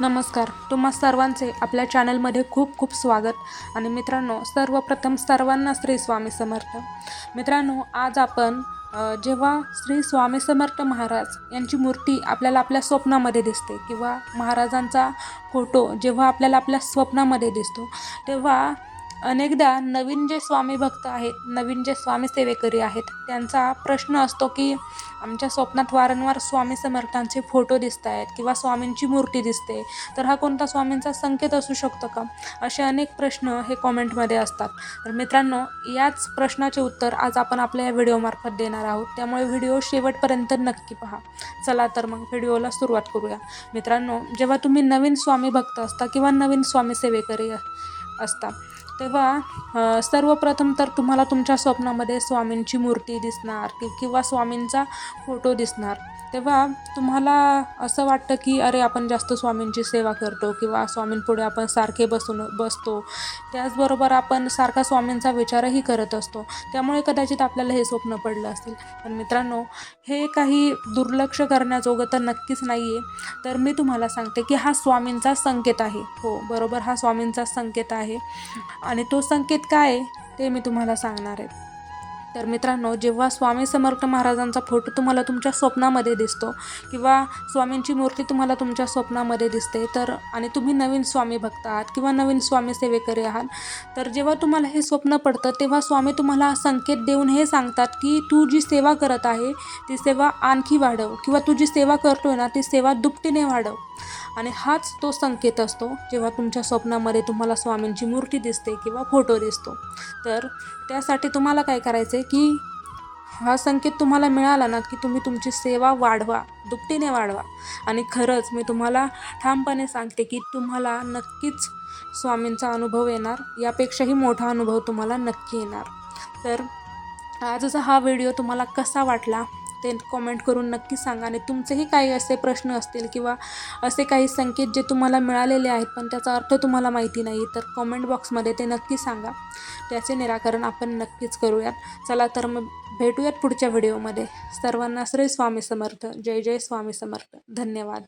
नमस्कार. तुम्हा सर्वांचे आपल्या चॅनलमध्ये खूप खूप स्वागत. आणि मित्रांनो सर्वप्रथम सर्वांना श्री स्वामी समर्थ. मित्रांनो आज आपण जेव्हा श्री स्वामी समर्थ महाराज यांची मूर्ती आपल्याला आपल्या स्वप्नामध्ये दिसते किंवा महाराजांचा फोटो जेव्हा आपल्याला आपल्या स्वप्नामध्ये दिसतो तेव्हा अनेकदा नवीन जे स्वामी भक्त आहेत नवीन जे स्वामी सेवेकरी आहेत त्यांचा प्रश्न असतो की आमच्या स्वप्नात वारंवार स्वामी समर्थांचे फोटो दिसत आहेत किंवा स्वामींची मूर्ती दिसते तर हा कोणता स्वामींचा संकेत असू शकतो का? असे अनेक प्रश्न हे कॉमेंटमध्ये असतात. तर मित्रांनो याच प्रश्नाचे उत्तर आज आपण आपल्या या व्हिडिओमार्फत देणार आहोत. त्यामुळे व्हिडिओ शेवटपर्यंत नक्की पहा. चला तर मग व्हिडिओला सुरुवात करूया. मित्रांनो जेव्हा तुम्ही नवीन स्वामी भक्त असता किंवा नवीन स्वामी सेवेकरी असता तेव्हा सर्वप्रथम तर तुम्हाला तुमच्या स्वप्नामध्ये स्वामींची मूर्ती दिसणार कि किंवा स्वामींचा फोटो दिसणार. तेव्हा तुम्हाला असं वाटतं की अरे आपण जास्त स्वामींची सेवा करतो किंवा स्वामींपुढे आपण सारखे बसून बसतो. त्याचबरोबर आपण सारखा स्वामींचा विचारही करत असतो. त्यामुळे कदाचित आपल्याला हे स्वप्न पडलं असेल पण मित्रांनो हे काही दुर्लक्ष करण्याजोगं तर नक्कीच नाही आहे तर मी तुम्हाला सांगते की हा स्वामींचा संकेत आहे. हो बरोबर हा स्वामींचा संकेत आहे. आणि तो संकेत काय आहे ते मी तुम्हाला सांगणार आहे. तर मित्रांनो जेव्हा स्वामी समर्थ महाराजांचा फोटो तुम्हाला तुमच्या स्वप्नामध्ये दिसतो किंवा स्वामींची मूर्ती तुम्हाला तुमच्या स्वप्नामध्ये दिसते तर आणि तुम्ही नवीन स्वामी भक्त आहात किंवा नवीन स्वामी सेवेकरी आहात तर जेव्हा तुम्हाला हे स्वप्न पडतं तेव्हा स्वामी तुम्हाला संकेत देऊन हे सांगतात की तू जी सेवा करत आहे ती सेवा आणखी वाढव किंवा तू जी सेवा करतोय ना ती सेवा दुपटीने वाढव. आणि हाच तो संकेत असतो जेव्हा तुमच्या स्वप्नामध्ये तुम्हाला स्वामींची मूर्ती दिसते किंवा फोटो दिसतो. तर त्यासाठी तुम्हाला काय करायचं की हा संकेत तुम्हाला मिळाला ना की तुम्ही तुमची सेवा वाढवा दुपटीने वाढवा. आणि खरंच मी तुम्हाला ठामपणे सांगते की तुम्हाला नक्कीच स्वामींचा अनुभव येणार यापेक्षाही मोठा अनुभव तुम्हाला नक्की येणार. तर आजचा हा व्हिडिओ तुम्हाला कसा वाटला ते कॉमेंट करून नक्की सांगा. आणि तुमचेही काही असे प्रश्न असतील किंवा असे काही संकेत जे तुम्हाला मिळालेले आहेत पण त्याचा अर्थ तुम्हाला माहिती नाही तर कॉमेंट बॉक्समध्ये ते नक्की सांगा. त्याचे निराकरण आपण नक्कीच करूयात. चला तर मग भेटूयात पुढच्या व्हिडिओमध्ये. सर्वांना श्री स्वामी समर्थ. जय जय स्वामी समर्थ. धन्यवाद.